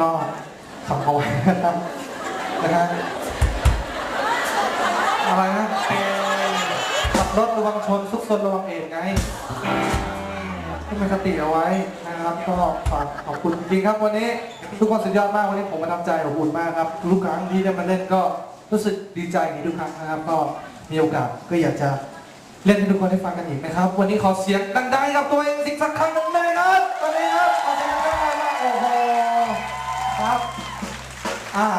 ก็ขับเอาไว้นะครับนะฮะอะไรนะขับรถระวังชนซุกซนระวังเอกไงให้มันสติเอาไว้นะครับ ก็ฝากขอบคุณจริงครับวันนี้ ทุกคนสุดยอดมากวันนี้ผมประทับใจขอบอุ่นมากครับทุกครั้งที่ได้มาเล่นก็รู้สึกดีใจอย่างนี้ทุกครั้งนะครับ ก็มีโอกาสก็อยากจะเล่นให้ทุกคนได้ฟังกันอีกนะครับ วันนี้ขอเสียงดังๆกับตัวเองอีกสักครั้งหนึ่งเลยครับตอนนี้ครับ อ่า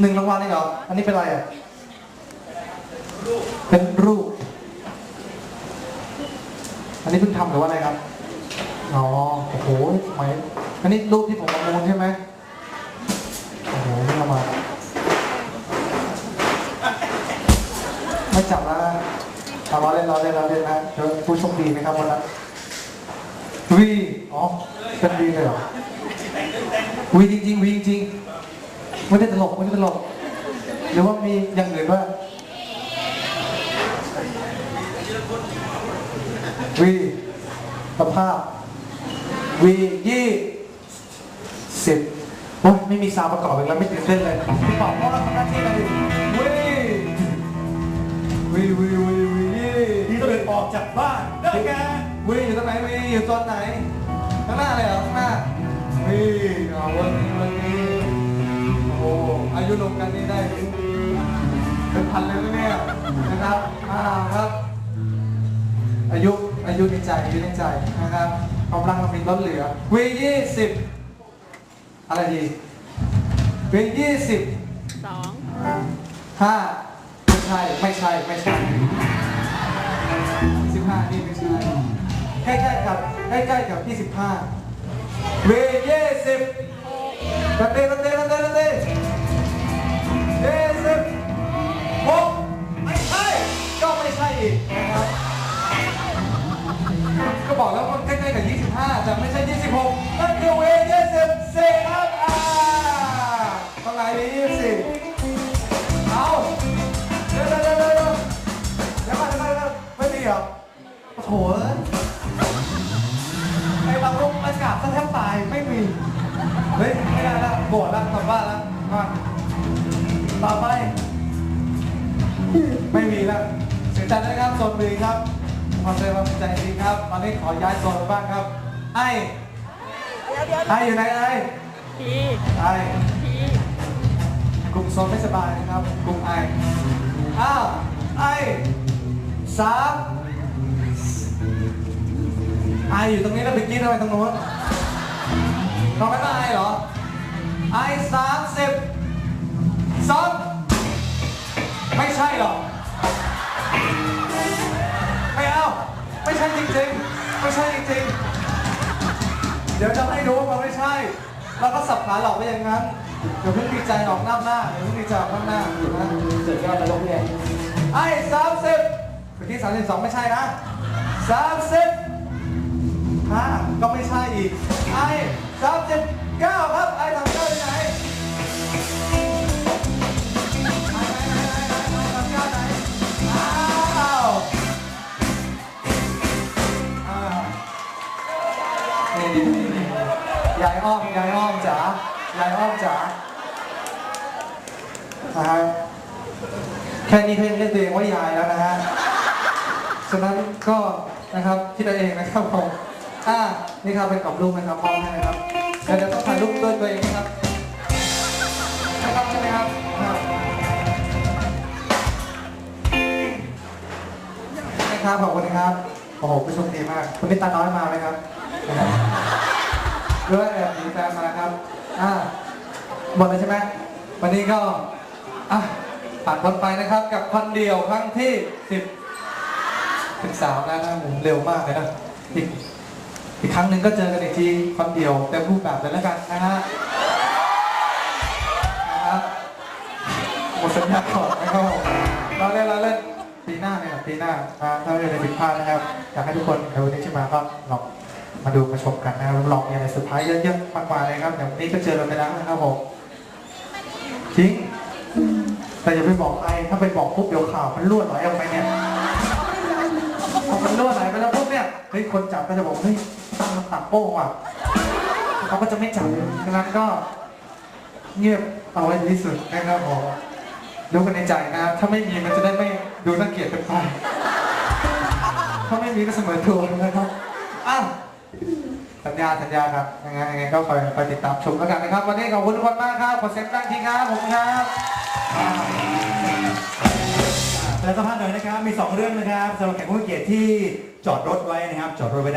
หนึ่งรางวัลเองเหรอ อันนี้เป็นอะไรอะ เป็นรูป อันนี้เพิ่งทำหรือว่าอะไรครับ อ๋อ โอ้โหทำไมอันนี้รูปที่ผมประมูลใช่ไหมโอ้โหนี่เอามาไม่จับแล้วนะเอาล้อเล่นล้อเล่นล้อเล่นนะเดี๋ยวผู้โชคดีนะครับวันนั้นวี อ๋อ เป็นวีเลยเหรอ วีจริงๆวีจริงๆไม่ได้ตลกไม่ได้ตลกหรือว่ามีอย่างอื่นว่าวีสภาพวียี่สิบโอ้ยไม่มีซาวด์ประกอบอีกแล้วไม่ตื่นเต้นเลยพี่ป๋องพ่อเราทำหน้าที่อะไรดิวีวีวีวีวียี่ที่ตื่นออกจากบ้านได้แก่วีอยู่ตรงไหนวีอยู่ตอนไหนข้างหน้าเลยเหรอข้างหน้า วีอ๋อวันนี้วันนี้โอ้อายุหนุ่มกันนี่ได้เป็นพันเลยนะเนี่ยนะครับอ่าครับ อายุอายุในใจอายุในใจนะครับกำลังเรามีลดเหลือวียี่สิบอะไรดีวียี่สิบสองห้าไม่ใช่ไม่ใช่ไม่ใช่สิบห้านี่ไม่ใช่ใกล้ๆกับใกล้ๆกับที่สิบห้า วยี่สิบตันเต้ตันเต้ตันเต้ตันเต้ยี่สิบหกไม่ใช่ ก็ไม่ใช่อีกนะครับก็บอกแล้วมันใกล้ๆกับ 25 แต่ไม่ใช่ 26 นั่นคือเว24ครับอ่าตรงไหนดี24เอาเดี๋ยวเดี๋ยวเดี๋ยวเดี๋ยวเดี๋ยวเดี๋ยวมาเดี๋ยวมาเดี๋ยวมาไม่มีเหรอโอ้โถ บบ้านแล้วมาต่อไป ไม่มีแล้วเสียใจด้วยครับโซนบีครับความใจความใจจริงครับตอนนี้ขอย้ายโซนไปบ้างครับ ไอ้ไอ้อยู่ไหนไอ้ทีไอ้ทีกลุ่มโซนไม่สบายนะครับ กลุ่มไอ้อ้าวไอ้สามไอ้อยู่ตรงนี้แล้วไปกินทำไมตรงนู้นน้องไม่มาไอ้เหรอ ไอ้สามสิบสองไม่ใช่หรอกไม่เอา ไม่ใช่จริงๆ ไม่ใช่จริงๆ เดี๋ยวจะให้ดูว่ามันไม่ใช่ แล้วก็สับขาหลอกไปอย่างนั้น เดี๋ยวเพิ่งดีใจออกหน้าหน้าเดี๋ยวเพิ่งดีใจออกข้าหน้าอยู่นะสุดยอดนรกเนี่ยไอ้สามสิบเมื่อกี้สามสิบสองไม่ใช่นะสามสิบห้าก็ไม่ใช่อีกไอ้สามสิบเก้าครับไอ้ทำ ยายอ้อมยายอ้อมจ๋ายายอ้อมจ๋าอ่าฮะแค่นี้เขายังเรียกตัวเองว่ายายแล้วนะฮะฉะนั้นก็นะครับคิดเอาเองนะครับผมอ่านี่ครับเป็นกรอบรูปนะครับพร้อมให้นะครับเดี๋ยวจะต้องถ่ายรูปด้วยตัวเองนะครับนะครับใช่ไหมครับนะครับขอบคุณนะครับโอ้โหผู้โชคดีมากคุณนิตาน้อยมาไหมครับ ด้วยแอบหนีแฟนมาครับ อ่าหมดเลยใช่ไหมวันนี้ก็อะผ่านพ้นไปนะครับ กับคนเดียวครั้งที่สิบสิบสามนะครับผมเร็วมากเลยนะอีกอีกครั้งหนึ่งก็เจอกันอีกทีคนเดียวเต็มรูปแบบเลยแล้วกันนะฮะนะครับหมดสัญญาก่อนนะครับผมเราเล่นเราเล่นปีหน้าเนี่ยปีหน้านะถ้าไม่มีอะไรผิดพลาดนะครับอยากให้ทุกคนในวันนี้ที่มาก็ลอง มาดูมาชมกันนะครับรับรองมีอะไรเซอร์ไพรส์เยอะๆมากมายเลยครับอย่างวันนี้ก็เจอเราไปแล้วนะครับผมจริง แต่อย่าไปบอกใครถ้าไปบอกปุ๊บเดี๋ยวข่าวมันรั่วไหลออกไปเนี่ยพอมันรั่วไหลไปแล้วปุ๊บเนี่ยเฮ้ยคนจับก็จะบอกเฮ้ยตั้งมันตัดโป้งว่ะเขาก็จะไม่จับฉะนั้นก็เงียบเอาไว้ที่สุดนะครับผมรู้กันในใจนะครับถ้าไม่มีมันจะได้ไม่ดูน่าเกลียดเป็นไป ถ้าไม่มีก็เสมอตัวนะครับอ้าว สัญญาสัญญาครับยังไงยังไงก็คอยคอยติดตามชมแล้วกันนะครับ วันนี้ขอบคุณทุกคนมากครับขอเซ็ตตั้งทีครับผมครับแต่สัมภาษณ์หน่อยนะครับมี 2 เรื่องนะครับสำหรับแขกผู้มีเกียรติที่จอดรถไว้นะครับ จอดรถไว้ได้